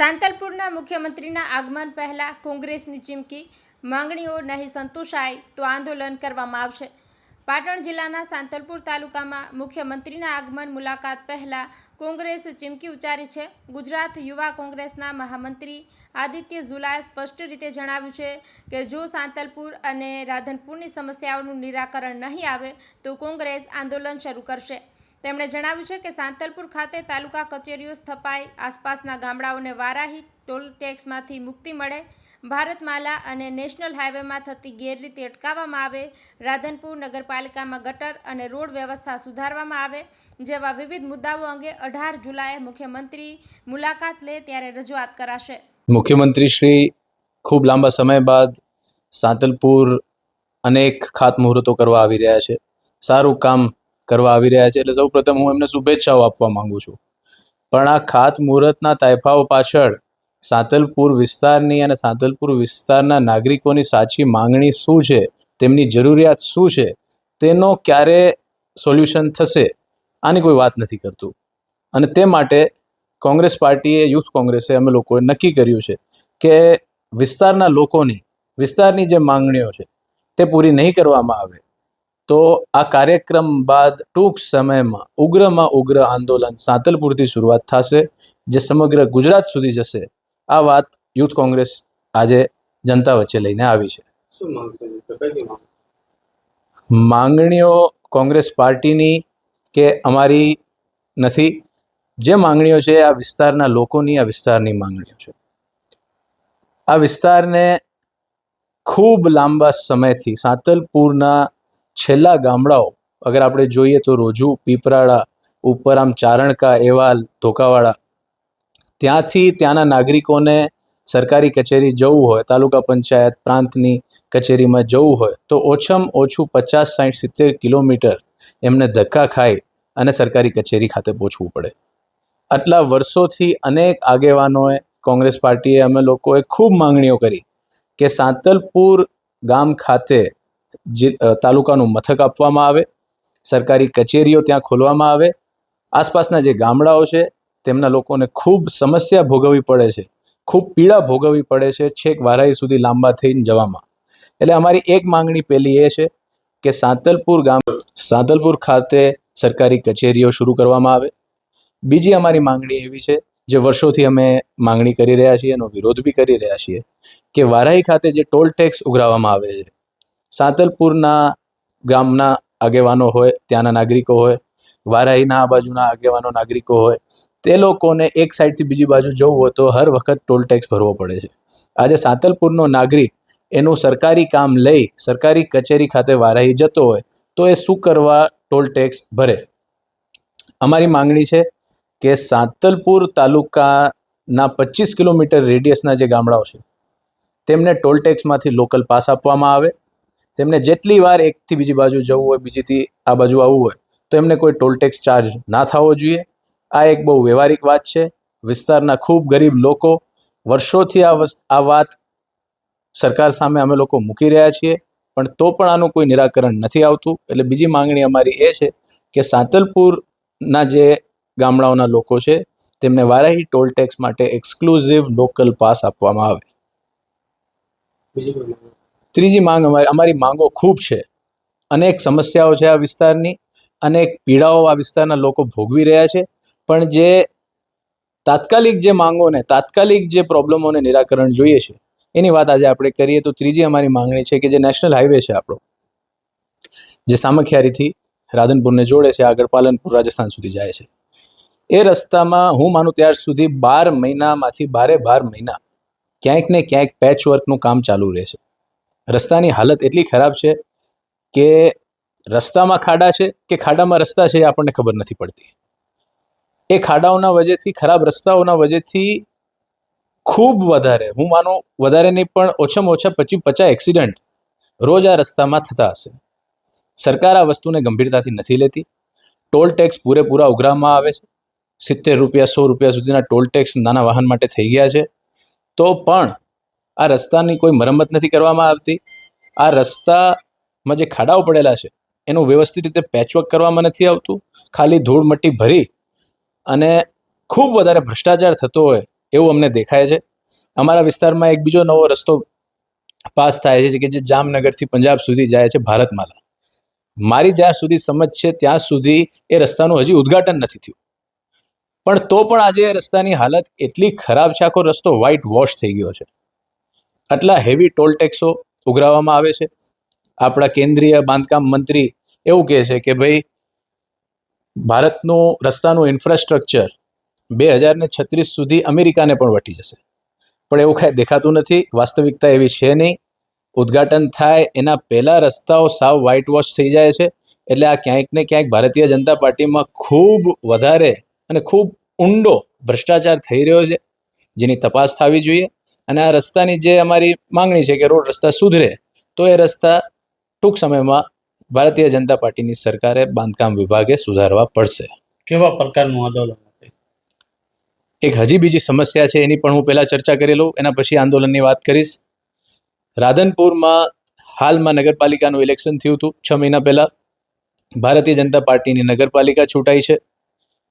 સાંતલપુરના મુખ્યમંત્રીના આગમન પહેલાં કોંગ્રેસની ચીમકી, માંગણીઓ નહીં સંતોષાય તો આંદોલન કરવામાં આવશે. પાટણ જિલ્લાના સાંતલપુર તાલુકામાં મુખ્યમંત્રીના આગમન મુલાકાત પહેલાં કોંગ્રેસ ચીમકી ઉચ્ચારી છે. ગુજરાત યુવા કોંગ્રેસના મહામંત્રી આદિત્ય ઝુલાએ સ્પષ્ટ રીતે જણાવ્યું છે કે જો સાંતલપુર અને રાધનપુરની સમસ્યાઓનું નિરાકરણ નહીં આવે તો કોંગ્રેસ આંદોલન શરૂ કરશે. તેમણે જણાવ્યું છે કે સાંતલપુર ખાતે તાલુકા કચેરીઓ સ્થપાય આસપાસના ગામડાઓને વારાહી ટોલ ટેક્સમાંથી મુક્તિ મળે, ભારતમાલા અને નેશનલ હાઇવેમાં થતી ગેરરીતિ અટકાવવામાં આવે, રાધનપુર નગરપાલિકામાં ગટર અને રોડ વ્યવસ્થા સુધારવામાં આવે, જેવા વિવિધ મુદ્દાઓ અંગે અઢાર જુલાઈએ મુખ્યમંત્રી મુલાકાત લે ત્યારે રજૂઆત કરાશે. મુખ્યમંત્રી શ્રી, ખૂબ લાંબા સમય બાદ સાંતલપુર અનેક ખાતમુહૂર્તો કરવા આવી રહ્યા છે. સારું કામ કરવા આવી રહ્યા છે. એટલે સૌપ્રથમ હું એમને શુભેચ્છાઓ આપવા માંગુ છું. પણ આ ખાત મુહૂર્તના તાયફાઓ પાછળ સાંતલપુર વિસ્તારની અને સાંતલપુર વિસ્તારના નાગરિકોની સાચી માંગણી શું છે? તેમની જરૂરિયાત શું છે? તેનો ક્યારે સોલ્યુશન થશે? આની કોઈ વાત નથી કરતું. અને તે માટે કોંગ્રેસ પાર્ટીએ, યુથ કોંગ્રેસે અમે લોકોએ નક્કી કર્યું છે કે વિસ્તારના લોકોની, વિસ્તારની જે માંગણીઓ છે તે પૂરી નહીં કરવામાં આવે. તો આ કાર્યક્રમ બાદ ટૂંક સમયમાં ઉગ્રમાં ઉગ્ર આંદોલન સાંતલપુરથી શરૂઆત થશે જે સમગ્ર ગુજરાત સુધી જશે. આ વાત યુથ કોંગ્રેસ આજે જનતા વચ્ચે લઈને આવી છે. માંગણીઓ કોંગ્રેસ પાર્ટીની કે અમારી નથી. જે માંગણીઓ છે આ વિસ્તારના લોકોની આ વિસ્તારની માંગણીઓ છે. આ વિસ્તારને ખૂબ લાંબા સમયથી સાંતલપુરના છેલ્લા ગામડાઓ, અગર આપણે જોઈએ તો રોજુ, પીપરાળા ઉપર આમ ચારણકા, એવાલ, ધોકાવાળા, ત્યાંથી ત્યાંના નાગરિકોને સરકારી કચેરી જવું હોય, તાલુકા પંચાયત, પ્રાંતની કચેરીમાં જવું હોય, તો ઓછામાં ઓછું પચાસ સાઠ સિત્તેર કિલોમીટર એમને ધક્કા ખાઈ અને સરકારી કચેરી ખાતે પહોંચવું પડે. આટલા વર્ષોથી અનેક આગેવાનોએ, કોંગ્રેસ પાર્ટીએ અમે લોકોએ ખૂબ માંગણીઓ કરી કે સાંતલપુર ગામ ખાતે જે તાલુકાનું મથક આપવામાં આવે, સરકારી કચેરીઓ ત્યાં ખોલવામાં આવે. આસપાસના જે ગામડાઓ છે, તેમના લોકોને ખૂબ સમસ્યા ભોગવવી પડે છે. ખૂબ પીડા ભોગવવી પડે છે છેક વારાઈ સુધી લાંબા થઈને જવામાં. એટલે અમારી એક માંગણી પહેલી એ છે કે સાંતલપુર ગામ, સાંતલપુર ખાતે સરકારી કચેરીઓ શરૂ કરવામાં આવે. બીજી અમારી માંગણી એવી છે, જે વર્ષોથી અમે માંગણી કરી રહ્યા છીએ, એનો વિરોધ બી કરી રહ્યા છીએ, કે વારાહી ખાતે જે ટોલ ટેક્સ ઉઘરાવવામાં આવે છે સાંતલપુરના ગામના આગેવાનો હોય, ત્યાંના નાગરિકો હોય, વારાહીના આ બાજુના આગેવાનો નાગરિકો હોય, તે લોકોને એક સાઈડથી બીજી બાજુ જવું હોય તો હર વખત ટોલ ટેક્સ ભરવો પડે છે. આજે સાંતલપુરનો નાગરિક એનું સરકારી કામ લઈ સરકારી કચેરી ખાતે વારાહી જતો હોય, તો એ શું કરવા ટોલ ટેક્સ ભરે? અમારી માંગણી છે કે સાંતલપુર તાલુકાના પચીસ કિલોમીટર રેડિયસના જે ગામડાઓ છે, તેમને ટોલ ટેક્સમાંથી લોકલ પાસ આપવામાં આવે. તેમને જેટલી વાર એકથી બીજી બાજુ જવું હોય, બીજીથી આ બાજુ આવવું હોય, તો એમને કોઈ ટોલ ટેક્સ ચાર્જ ના થવો જોઈએ. આ એક બહુ વ્યવહારિક વાત છે. વિસ્તારના ખૂબ ગરીબ લોકો વર્ષોથી આ આ વાત સરકાર સામે અમે લોકો મૂકી રહ્યા છીએ, પણ તો પણ આનું કોઈ નિરાકરણ નથી આવતું. એટલે બીજી માંગણી અમારી એ છે કે સાંતલપુરના જે ગામડાઓના લોકો છે, તેમને વારાહી ટોલ ટેક્સ માટે એક્સક્લુઝિવ લોકલ પાસ આપવામાં આવે. ત્રીજી માંગ અમારી માંગો ખૂબ છે. અનેક સમસ્યાઓ છે આ વિસ્તારની. અનેક પીડાઓ આ વિસ્તારના લોકો ભોગવી રહ્યા છે. પણ જે તાત્કાલિક જે માંગોને, તાત્કાલિક જે પ્રોબ્લેમોને નિરાકરણ જોઈએ છે, એની વાત આજે આપણે કરીએ તો ત્રીજી અમારી માંગણી છે કે જે નેશનલ હાઈવે છે આપણો, જે સામખિયારીથી રાધનપુરને જોડે છે આગળ પાલનપુર રાજસ્થાન સુધી જાય છે. એ રસ્તામાં હું માનું ત્યાર સુધી બાર મહિનામાંથી બારે બાર મહિના ક્યાંક ને ક્યાંક પેચ વર્કનું કામ ચાલુ રહે છે. રસ્તાની હાલત એટલી ખરાબ છે કે રસ્તામાં ખાડા છે કે ખાડામાં રસ્તા છે એ આપણને ખબર નથી પડતી. એ ખાડાઓના વજેથી, ખરાબ રસ્તાઓના વજેથી ખૂબ વધારે, હું માનું વધારે નહીં પણ ઓછામાં ઓછા પચીસ પચાસ એક્સિડન્ટ રોજ આ રસ્તામાં થતા હશે. સરકાર આ વસ્તુને ગંભીરતાથી નથી લેતી. ટોલ ટેક્સ પૂરેપૂરા ઉઘરાવવામાં આવે છે. સિત્તેર રૂપિયા, સો રૂપિયા સુધીના ટોલ ટેક્સ નાના વાહન માટે થઈ ગયા છે. તો પણ આ રસ્તાની કોઈ મરમ્મત નથી કરવામાં આવતી. આ રસ્તામાં જે ખાડાઓ પડેલા છે, એનું વ્યવસ્થિત રીતે પેચવર્ક કરવામાં નથી આવતું. ખાલી ધૂળ મટ્ટી ભરી અને ખૂબ વધારે ભ્રષ્ટાચાર થતો હોય એવું અમને દેખાય છે. અમારા વિસ્તારમાં એક બીજો નવો રસ્તો પાસ થાય છે, કે જે જામનગરથી પંજાબ સુધી જાય છે, ભારતમાલા. મારી જ્યાં સુધી સમજ છે, ત્યાં સુધી એ રસ્તાનું હજી ઉદ્ઘાટન નથી થયું. પણ તો પણ આજે એ રસ્તાની હાલત એટલી ખરાબ છે, આખો રસ્તો વ્હાઇટ વોશ થઈ ગયો છે. આટલા હેવી ટોલ ટેક્સો ઉઘરાવવામાં આવે છે. આપણા કેન્દ્રીય બાંધકામ મંત્રી એવું કહે છે કે ભાઈ, ભારતનું રસ્તાનું ઇન્ફ્રાસ્ટ્રક્ચર બે હજાર ને છત્રીસ સુધી અમેરિકાને પણ વટી જશે. પણ એવું કાંઈ દેખાતું નથી, વાસ્તવિકતા એવી છે નહીં. ઉદ્ઘાટન થાય, એના પહેલાં રસ્તાઓ સાવ વ્હાઇટ વોશ થઈ જાય છે. એટલે આ ક્યાંક ને ક્યાંક ભારતીય જનતા પાર્ટીમાં ખૂબ વધારે અને ખૂબ ઊંડો ભ્રષ્ટાચાર થઈ રહ્યો છે, જેની તપાસ થવી જોઈએ. અને આ રસ્તાની જે અમારી માંગણી છે કે રોડ રસ્તા સુધરે તો એ રસ્તા ટૂંક સમયમાં ભારતીય જનતા પાર્ટીની સરકારે બાંધકામ વિભાગે સુધારવા પડશે. કેવા પ્રકારનું આંદોલન એક હજી બીજી સમસ્યા છે એની પણ હું પહેલાં ચર્ચા કરી લઉં એના પછી આંદોલનની વાત કરીશ. રાધનપુરમાં હાલમાં નગરપાલિકાનું ઇલેક્શન થયું હતું છ મહિના પહેલાં. ભારતીય જનતા પાર્ટીની નગરપાલિકા ચૂંટાઈ છે.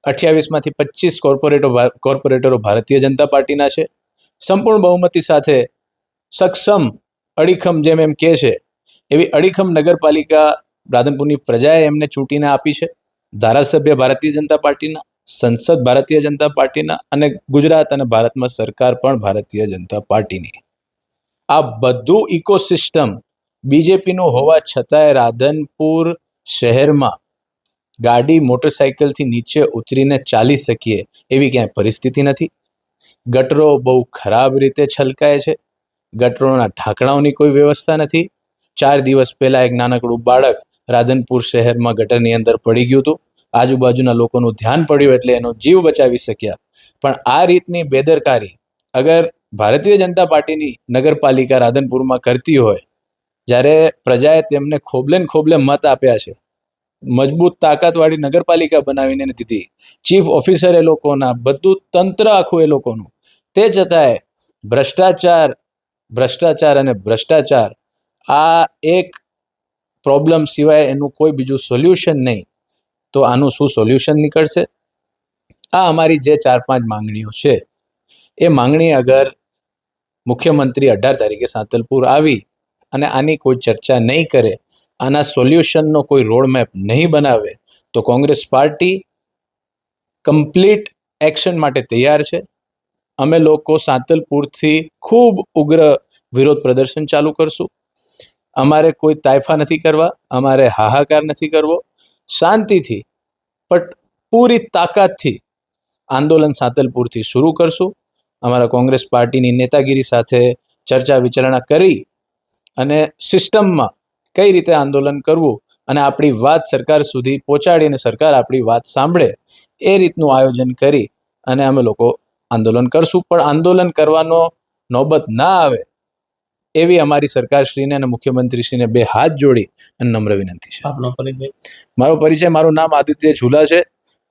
અઠ્યાવીસમાંથી પચીસ કોર્પોરેટો કોર્પોરેટરો ભારતીય જનતા પાર્ટીના છે. સંપૂર્ણ બહુમતી સાથે સક્ષમ અડીખમ જેમ એમ કહે છે, એવી અડીખમ નગરપાલિકા રાધનપુરની પ્રજાએ એમને ચૂંટીને આપી છે. ધારાસભ્ય ભારતીય જનતા પાર્ટીના, સંસદ ભારતીય જનતા પાર્ટીના અને ગુજરાત અને ભારતમાં સરકાર પણ ભારતીય જનતા પાર્ટીની. આ બધું ઇકોસિસ્ટમ બીજેપીનું હોવા છતાંય રાધનપુર શહેરમાં ગાડી મોટરસાઇકલથી નીચે ઉતરીને ચાલી શકીએ એવી ક્યાંય પરિસ્થિતિ નથી. ગટરો બહુ ખરાબ રીતે છલકાય છે. ગટરોના ઢાંકણાઓની કોઈ વ્યવસ્થા નથી. ચાર દિવસ પહેલા એક નાનકડું બાળક રાધનપુર શહેરમાં ગટરની અંદર પડી ગયું હતું. આજુબાજુના લોકોનું ધ્યાન પડ્યું એટલે એનો જીવ બચાવી શક્યા. પણ આ રીતની બેદરકારી અગર ભારતીય જનતા પાર્ટીની નગરપાલિકા રાધનપુરમાં કરતી હોય, જ્યારે પ્રજાએ તેમને ખોબલે ખોબલે મત આપ્યા છે મજબૂત તાકાતવાળી નગરપાલિકા બનાવીને દીધી. ચીફ ઓફિસર એ લોકોના, બધું તંત્ર આખું એ લોકોનું. તે છતાંય ભ્રષ્ટાચાર ભ્રષ્ટાચાર અને ભ્રષ્ટાચાર. આ એક પ્રોબ્લેમ સિવાય એનું કોઈ બીજું સોલ્યુશન નહીં. તો આનું શું સોલ્યુશન નીકળશે? આ અમારી જે ચાર પાંચ માંગણીઓ છે. એ માંગણી અગર મુખ્યમંત્રી અઢાર તારીખે સાંતલપુર આવી અને આની કોઈ ચર્ચા નહીં કરે આના સોલ્યુશનનો કોઈ રોડમેપ નહીં બનાવે, તો કોંગ્રેસ પાર્ટી કમ્પ્લીટ એક્શન માટે તૈયાર છે. અમે લોકો સાંતલપુરથી ખૂબ ઉગ્ર વિરોધ પ્રદર્શન ચાલુ કરશું. અમારે કોઈ તાયફા નથી કરવા, અમારે હાહાકાર નથી કરવો. શાંતિથી પણ પૂરી તાકાતથી આંદોલન સાંતલપુરથી શરૂ કરશું. અમારા કોંગ્રેસ પાર્ટીની નેતાગીરી સાથે ચર્ચા વિચારણા કરી અને સિસ્ટમમાં કઈ રીતે આંદોલન કરવું અને આપણી વાત સરકાર સુધી પહોંચાડીને સરકાર આપણી વાત સાંભળે એ રીતનું આયોજન કરી અને અમે લોકો આંદોલન કરશું. પણ આંદોલન કરવાનો નોબત ના આવે એવી અમારી સરકારશ્રીને અને મુખ્યમંત્રીશ્રીને બે હાથ જોડી અને નમ્ર વિનંતી છે. આપનો પરિચય. મારો પરિચય મારું નામ આદિત્ય ઝુલા છે.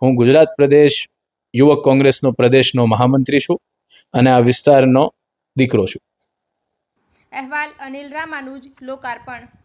હું ગુજરાત પ્રદેશ યુવક કોંગ્રેસનો પ્રદેશનો મહામંત્રી છું અને આ વિસ્તારનો દીકરો છું. અહેવાલ અનિલ રામાનુજ લોકાર્પણ.